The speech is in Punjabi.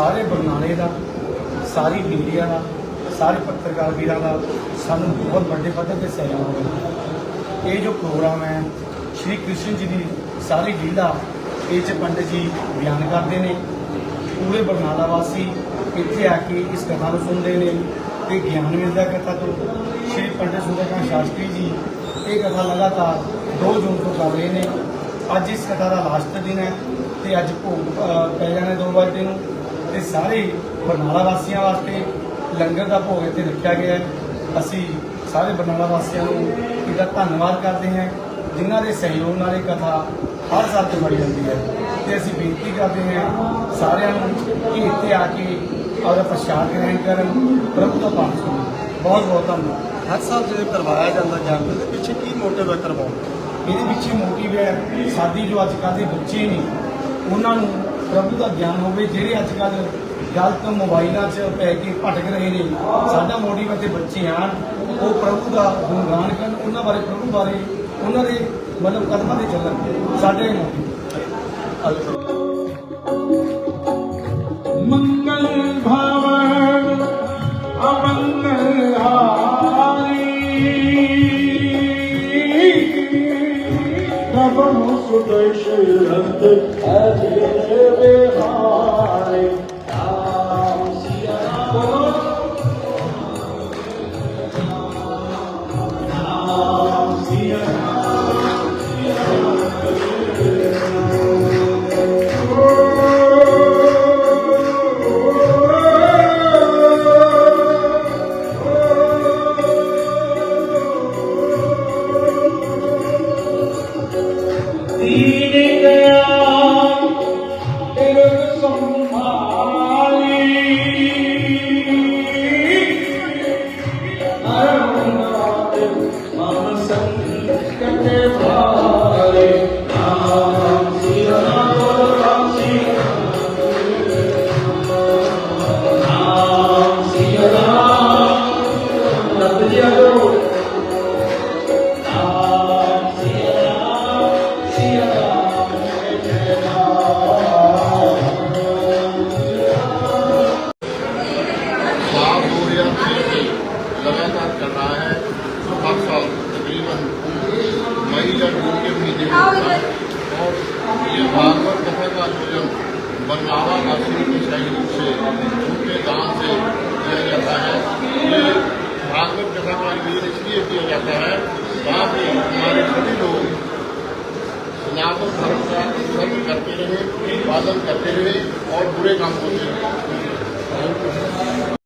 ਸਾਰੇ ਬਰਨਾਲੇ ਦਾ, ਸਾਰੀ ਮੀਡੀਆ ਦਾ, ਸਾਰੇ ਪੱਤਰਕਾਰ ਵੀਰਾਂ ਦਾ ਸਾਨੂੰ ਬਹੁਤ ਵੱਡੇ ਪੱਧਰ ਤੇ ਸਹਿਯੋਗ ਹੈ ਇਹ ਜੋ ਪ੍ਰੋਗਰਾਮ ਹੈ, ਸ਼੍ਰੀ ਕ੍ਰਿਸ਼ਨ ਜੀ ਦੀ ਸਾਰੀ ਲੀਲਾ, ਇਹ ਚ ਪੰਡਿਤ ਜੀ ਬਿਆਨ ਕਰਦੇ ਨੇ। ਪੂਰੇ ਬਰਨਾਲਾ ਵਾਸੀ ਇੱਥੇ ਆ ਕੇ ਇਸ ਕਥਾ ਨੂੰ ਸੁਣਦੇ ਨੇ ਤੇ ਗਿਆਨ ਮਿਲਦਾ ਕਥਾ ਤੋਂ। ਸ਼੍ਰੀ ਪੰਡਿਤ ਸੁੰਦਰਕਾਂਤ ਸ਼ਾਸਤਰੀ ਜੀ ਇਹ ਕਥਾ ਲਗਾਤਾਰ 2 ਜੂਨ ਤੋਂ ਕਰ ਰਹੇ ਨੇ। ਅੱਜ ਇਸ ਕਥਾ ਦਾ ਲਾਸਟ ਦਿਨ ਹੈ ਤੇ ਅੱਜ ਭੋਗ ਪੈ ਜਾਣਾ 2 ਵਜੇ ਨੂੰ ਤੇ ਸਾਰੇ ਬਰਨਾਲਾ ਵਾਸੀਆਂ ਵਾਸਤੇ ਲੰਗਰ ਦਾ ਭੋਗ ਇੱਥੇ ਰੱਖਿਆ ਗਿਆ ਹੈ। ਅਸੀਂ ਸਾਰੇ ਬਰਨਾਲਾ ਵਾਸੀਆਂ ਨੂੰ ਇਹਦਾ ਧੰਨਵਾਦ ਕਰਦੇ ਹਾਂ। ਜਿਨ੍ਹਾਂ ਦੇ ਸਹਿਯੋਗ ਨਾਲ ਇਹ ਕਥਾ ਹਰ ਸਾਲ ਤੇ ਬੜੀ ਜਾਂਦੀ ਹੈ। ਤੇ ਅਸੀਂ ਬੇਨਤੀ ਕਰਦੇ ਹਾਂ ਸਾਰਿਆਂ ਨੂੰ ਕਿ ਇੱਥੇ ਆ ਕੇ ਆਪਦਾ ਪ੍ਰਸ਼ਾਦ ਗ੍ਰਹਿਣ ਕਰਨ ਪ੍ਰਭੂ ਦਾ ਪਾਠ ਸੁਣੋ ਬਹੁਤ ਬਹੁਤ ਧੰਨਵਾਦ। ਹਰ ਸਾਲ ਜਦੋਂ ਕਰਵਾਇਆ ਜਾਂਦਾ ਗਿਆਨ ਦੇ ਪਿੱਛੇ ਕੀ ਮੋਟਿਵ ਹੈ ਕਰਵਾਉਣ? ਇਹਦੇ ਪਿੱਛੇ ਮੋਟਿਵ ਹੈ ਸਾਡੀ ਜੋ ਅੱਜ ਕੱਲ੍ਹ ਦੇ ਬੱਚੇ ਨੇ ਉਹਨਾਂ ਨੂੰ ਪ੍ਰਭੂ ਦਾ ਗਿਆਨ ਹੋਵੇ, ਜਿਹੜੇ ਅੱਜ ਕੱਲ ਗਲਤ ਮੋਬਾਈਲਾਂ 'ਚ ਪੈ ਕੇ ਭਟਕ ਰਹੇ ਨੇ, ਸਾਡਾ ਮੋਟਿਵ ਅਤੇ ਬੱਚੇ ਆਣ ਉਹ ਪ੍ਰਭੂ ਦਾ ਗੁਣਗਾਨ ਕਰਨ, ਉਹਨਾਂ ਬਾਰੇ, ਪ੍ਰਭੂ ਬਾਰੇ ਉਹਨਾਂ ਦੇ ਮਤਲਬ ਕਦਮਾਂ ਦੇ ਚੱਲਣ, ਸਾਡੇ ਮੰਗਲ طبعا مصدر شيء رفضك أبي بغاري भागवत बनवावा वासियों की सहयोग से उनके दान से किया जाता है। ये भागवत कथा का आयोजन इसलिए किया जाता है ताकि हमारे सभी लोग सनातन धर्म का अनुसरण करते रहे, पालन करते रहे और बुरे काम करते से